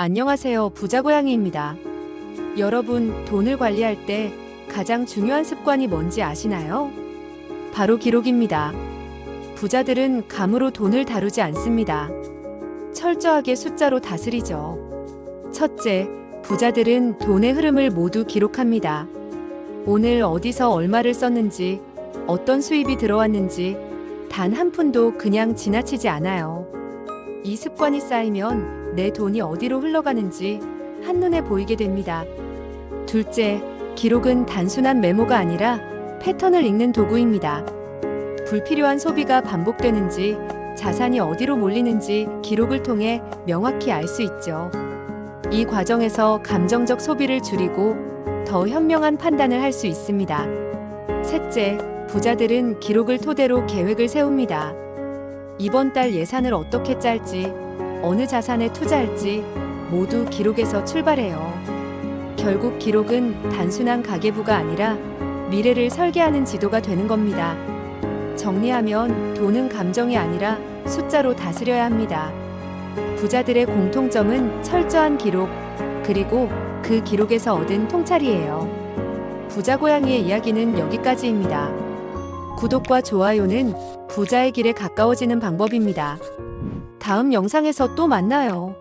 안녕하세요. 부자고양이입니다. 여러분, 돈을 관리할 때 가장 중요한 습관이 뭔지 아시나요? 바로 기록입니다. 부자들은 감으로 돈을 다루지 않습니다. 철저하게 숫자로 다스리죠. 첫째, 부자들은 돈의 흐름을 모두 기록합니다. 오늘 어디서 얼마를 썼는지, 어떤 수입이 들어왔는지, 단 한 푼도 그냥 지나치지 않아요. 이 습관이 쌓이면 내 돈이 어디로 흘러가는지 한눈에 보이게 됩니다. 둘째, 기록은 단순한 메모가 아니라 패턴을 읽는 도구입니다. 불필요한 소비가 반복되는지, 자산이 어디로 몰리는지 기록을 통해 명확히 알 수 있죠. 이 과정에서 감정적 소비를 줄이고 더 현명한 판단을 할 수 있습니다. 셋째, 부자들은 기록을 토대로 계획을 세웁니다. 이번 달 예산을 어떻게 짤지, 어느 자산에 투자할지 모두 기록에서 출발해요. 결국 기록은 단순한 가계부가 아니라 미래를 설계하는 지도가 되는 겁니다. 정리하면 돈은 감정이 아니라 숫자로 다스려야 합니다. 부자들의 공통점은 철저한 기록, 그리고 그 기록에서 얻은 통찰이에요. 부자 고양이의 이야기는 여기까지입니다. 구독과 좋아요는 부자의 길에 가까워지는 방법입니다. 다음 영상에서 또 만나요.